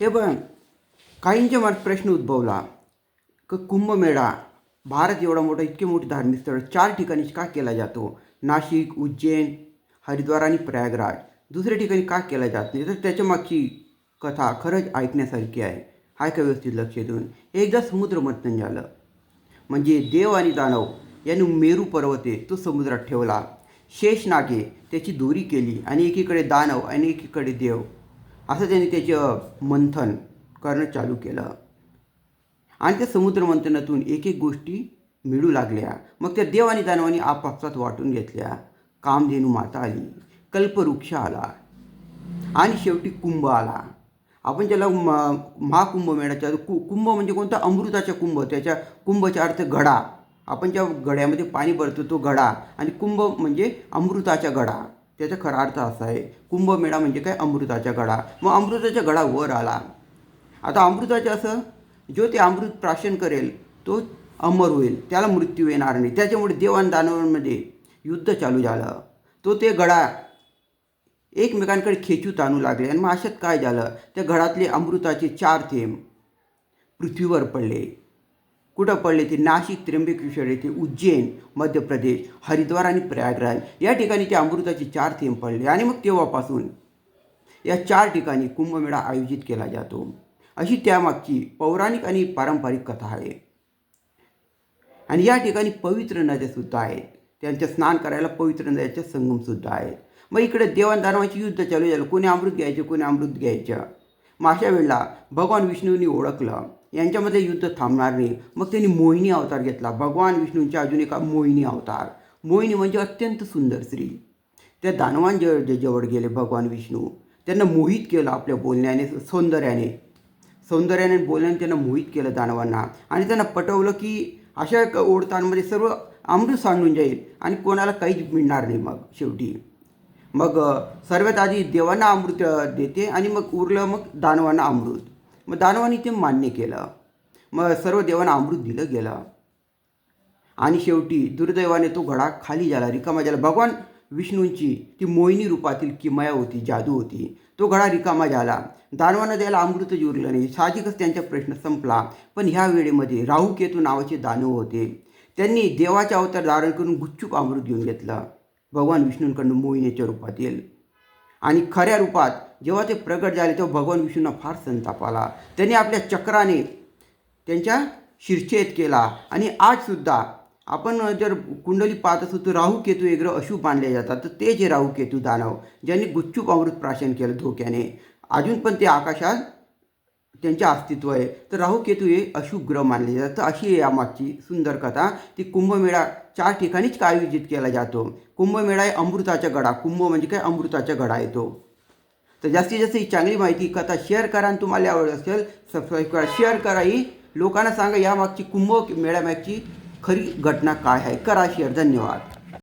हे पण काहींच्या मनात प्रश्न उद्भवला क कुंभमेळा भारत एवढा मोठा इतके मोठे धार्मिक स्थळ चार ठिकाणी का केला जातो? नाशिक उज्जैन हरिद्वार आणि प्रयागराज. दुसऱ्या ठिकाणी का केला जात नाही? तर त्याच्या मागची कथा खरंच ऐकण्यासारखी आहे. हाय का व्यवस्थित लक्ष देऊन? एकदा समुद्र मंथन झालं. म्हणजे देव आणि दानव यांनी मेरू पर्वते तो समुद्रात ठेवला. शेषनागे त्याची दोरी केली आणि एकीकडे दानव आणि एकीकडे देव. असं त्यांनी त्याचं मंथन करणं चालू केलं. आणि त्या समुद्रमंथनातून एक एक गोष्टी मिळू लागल्या. मग त्या देव आणि आपापसात वाटून घेतल्या. कामधेनू माता आली. कल्पवृक्ष आला. आणि शेवटी कुंभ आला. आपण ज्याला म महाकुंभमेळ्याच्या कु कुंभ म्हणजे कोणता? अमृताचा कुंभ. त्याच्या कुंभचा अर्थ घडा आपण ज्या गड्यामध्ये पाणी भरतो तो घडा आणि कुंभ म्हणजे अमृताचा गडा. त्याचा खरा अर्थ असा आहे कुंभमेळा म्हणजे काय? अमृताच्या गडा. मग अमृताच्या गडा वर आला. आता अमृताचे असं जो ते अमृत प्राशन करेल तो अमर होईल. त्याला मृत्यू येणार नाही. त्याच्यामुळे देवान दानवांमध्ये युद्ध चालू झालं. तो ते गडा एकमेकांकडे खेचू ताणू लागले आणि मग अशात काय झालं? त्या घरातले अमृताचे चार थेंब पृथ्वीवर पडले. कुठं पडले ते नाशिक त्र्यंबकेश्वर येथे उज्जैन मध्य प्रदेश हरिद्वार आणि प्रयागराज या ठिकाणी त्या अमृताचे चार थेंब पडले आणि मग तेव्हापासून या चार ठिकाणी कुंभमेळा आयोजित केला जातो. अशी त्यामागची पौराणिक आणि पारंपरिक कथा आहे. आणि या ठिकाणी पवित्र नद्यासुद्धा आहेत. त्यांच्या स्नान करायला पवित्र नद्याच्या संगमसुद्धा आहेत. मग इकडे देवान युद्ध चालू झालं. कोणी अमृत घ्यायचे कोणी अमृत घ्यायचं. मग अशा वेळेला भगवान विष्णूंनी ओळखलं. यांच्यामध्ये युद्ध थांबणार नाही. मग त्यांनी मोहिनी अवतार घेतला. भगवान विष्णूंच्या अजून एका मोहिनी अवतार. मोहिनी म्हणजे अत्यंत सुंदर स्त्री. त्या दानवांजवळ जे जवळ गेले भगवान विष्णू. त्यांना मोहित केलं आपल्या बोलण्याने सौंदर्याने. सौंदर्याने बोलण्याने त्यांना मोहित केलं दानवांना. आणि त्यांना पटवलं की अशा क- ओढतांमध्ये सर्व अमृत सांडून जाईल आणि कोणाला काहीच मिळणार नाही मग शेवटी. मग सर्वात आधी देवांना अमृत देते आणि मग उरलं मग दानवांना अमृत. मग दानवाने ते मान्य केलं. मग सर्व देवांना अमृत दिलं गेलं. आणि शेवटी दुर्दैवाने तो घडा खाली झाला. रिकामा झाला. भगवान विष्णूंची ती मोहिनी रूपातील किमया होती जादू होती. तो घडा रिकामा झाला. दानवानं द्यायला अमृतच उरलं नाही. साहजिकच त्यांचा प्रश्न संपला. पण ह्या वेळेमध्ये राहुकेतू नावाचे दानव होते. त्यांनी देवाचा अवतार धारण करून गुच्चूप अमृत घेऊन घेतलं. भगवान विष्णूंकडून मोहिनीच्या रूपात येईल आणि खऱ्या रूपात जेव्हा ते प्रगट झाले तेव्हा भगवान विष्णूंना फार संताप आला. त्यांनी आपल्या चक्राने त्यांच्या शिरछेद केला आणि आजसुद्धा आपण जर कुंडली पाहत असू तर राहू केतू एग्र अशुभ मानले जातात. तर ते जे राहू केतू दानव ज्यांनी गुच्छूप अमृत प्राशन केलं धोक्याने अजून पण ते आकाशात त्यांचे अस्तित्व आहे. तर राहू केतू हे अशुभ ग्रह मानले जातात. तर अशी आहे यामागची सुंदर कथा. ती कुंभमेळा चार ठिकाणीच का आयोजित केला जातो. कुंभमेळा आहे अमृताचा गडा. कुंभ म्हणजे काय? अमृताचा गडा येतो. तर जास्तीत जास्त ही चांगली माहिती कथा शेअर करा आणि तुम्हाला आवडत असेल सबस्क्राईब करा. शेअर करा ही. लोकांना सांगा यामागची कुंभ मेळ्यामागची खरी घटना काय आहे. करा शेअर. धन्यवाद.